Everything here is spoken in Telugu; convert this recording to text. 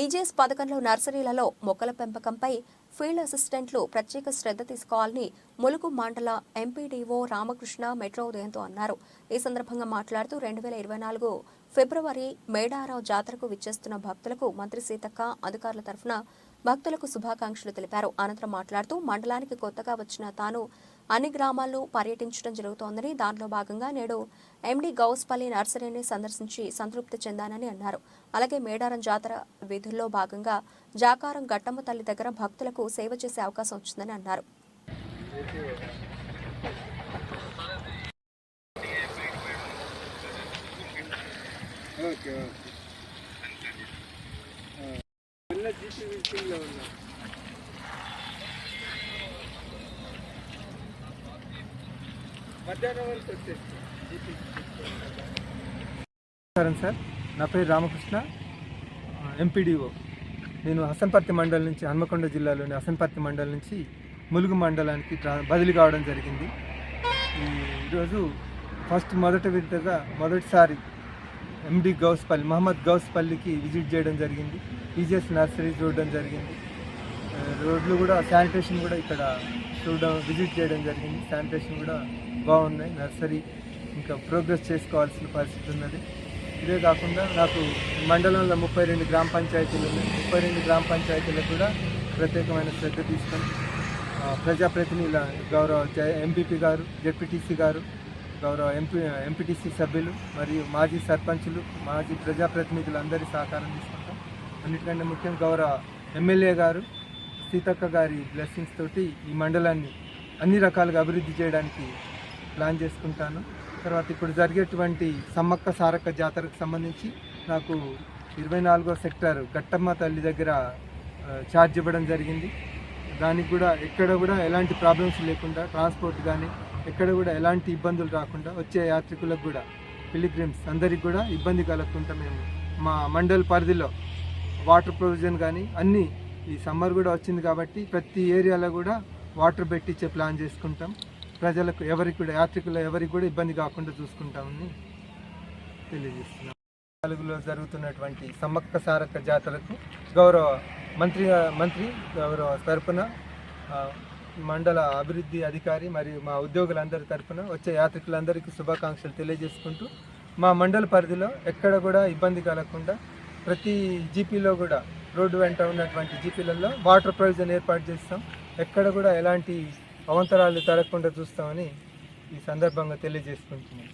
ఈజీఎస్ పథకంలో నర్సరీలలో మొక్కల పెంపకంపై ఫీల్డ్ అసిస్టెంట్లు ప్రత్యేక శ్రద్ధ తీసుకోవాలని ములుగు మండల ఎంపీడీఓ రామకృష్ణ మెట్రో ఉదయంతో అన్నారు. ఈ సందర్భంగా మాట్లాడుతూ రెండు వేల ఇరవై నాలుగు ఫిబ్రవరి మేడారావు జాతరకు విచ్చేస్తున్న భక్తులకు మంత్రి సీతక్క అధికారుల తరఫున భక్తులకు శుభాకాంక్షలు తెలిపారు. అనంతరం మాట్లాడుతూ మండలానికి కొత్తగా వచ్చిన తాను అన్ని గ్రామాల్లో పర్యటించడం జరుగుతోందని దానిలో భాగంగా నేడు ఎండి గౌస్పల్లి నర్సరీని సందర్శించి సంతృప్తి చెందానని అన్నారు అలాగే మేడారం జాతర విధుల్లో భాగంగా జాకారం గట్టమ్మ తల్లి దగ్గర భక్తులకు సేవ చేసే అవకాశం వచ్చిందని అన్నారు ఓకే మధ్యాహ్నం వరకు వచ్చేసి. నమస్కారం సార్. నా పేరు రామకృష్ణ. ఎంపీడీఓ. నేను హసన్పర్తి మండలం నుంచి హన్మకొండ జిల్లాలోని హసన్పర్తి మండలం నుంచి ములుగు మండలానికి బదిలీ కావడం జరిగింది. ఈరోజు ఫస్ట్ మొదటి విడతగా మొదటిసారి ఎండి గౌస్పల్లి మహమ్మద్ గౌస్పల్లికి విజిట్ చేయడం జరిగింది. ఈజీఎస్ నర్సరీ చూడడం జరిగింది. రోడ్లు కూడా శానిటేషన్ కూడా ఇక్కడ చూడడం విజిట్ చేయడం జరిగింది. శానిటేషన్ కూడా బాగున్నాయి. నర్సరీ ఇంకా ప్రోగ్రెస్ చేసుకోవాల్సిన పరిస్థితి ఉన్నది. ఇదే కాకుండా నాకు మండలంలో ముప్పై రెండు గ్రామ పంచాయతీలు ఉన్నాయి. ముప్పై రెండు గ్రామ పంచాయతీలకు కూడా ప్రత్యేకమైన శ్రద్ధ తీసుకొని ప్రజాప్రతినిధుల గౌరవ ఎంపీపీ గారు జెడ్పీటీసీ గారు గౌరవ ఎంపీ ఎంపీటీసీ సభ్యులు మరియు మాజీ సర్పంచులు మాజీ ప్రజాప్రతినిధులు అందరి సహకారం తీసుకుంటాం. అన్నిటికంటే ముఖ్యం గౌరవ ఎమ్మెల్యే గారు సీతక్క గారి బ్లెస్సింగ్స్ తోటి ఈ మండలాన్ని అన్ని రకాలుగా అభివృద్ధి చేయడానికి ప్లాన్ చేసుకుంటాను. తర్వాత ఇప్పుడు జరిగేటువంటి సమ్మక్క సారక్క జాతరకు సంబంధించి నాకు ఇరవై నాలుగో సెక్టర్ గట్టమ్మ తల్లి దగ్గర ఛార్జ్ ఇవ్వడం జరిగింది. దానికి కూడా ఎక్కడ కూడా ఎలాంటి ప్రాబ్లమ్స్ లేకుండా ట్రాన్స్పోర్ట్ కానీ ఎక్కడ కూడా ఎలాంటి ఇబ్బందులు రాకుండా వచ్చే యాత్రికులకు కూడా పిలిగ్రిమ్స్ అందరికి కూడా ఇబ్బంది కలగకుండా మేము మా మండల్ పరిధిలో వాటర్ ప్రొవిజన్ కానీ అన్నీ ఈ సమ్మర్ కూడా వచ్చింది కాబట్టి ప్రతి ఏరియాలో కూడా వాటర్ పెట్టించే ప్లాన్ చేసుకుంటాం. ప్రజలకు ఎవరికి కూడా యాత్రికులు ఎవరికి కూడా ఇబ్బంది కాకుండా చూసుకుంటామని తెలియజేస్తున్నాం. నాలుగులో జరుగుతున్నటువంటి సమ్మక్క సారక్క జాతరకు గౌరవ మంత్రి మంత్రి గౌరవ తరపున మండల అభివృద్ధి అధికారి మరియు మా ఉద్యోగులందరి తరపున వచ్చే యాత్రికులందరికీ శుభాకాంక్షలు తెలియజేసుకుంటూ మా మండల పరిధిలో ఎక్కడ కూడా ఇబ్బంది కలగకుండా ప్రతి జీపీలో కూడా రోడ్డు వెంట ఉన్నటువంటి జీపీలలో వాటర్ ప్రొవిజన్ ఏర్పాటు చేస్తాం. ఎక్కడ కూడా ఎలాంటి అవంతరాలు తరగకుండా చూస్తామని ఈ సందర్భంగా తెలియజేసుకుంటున్నాను.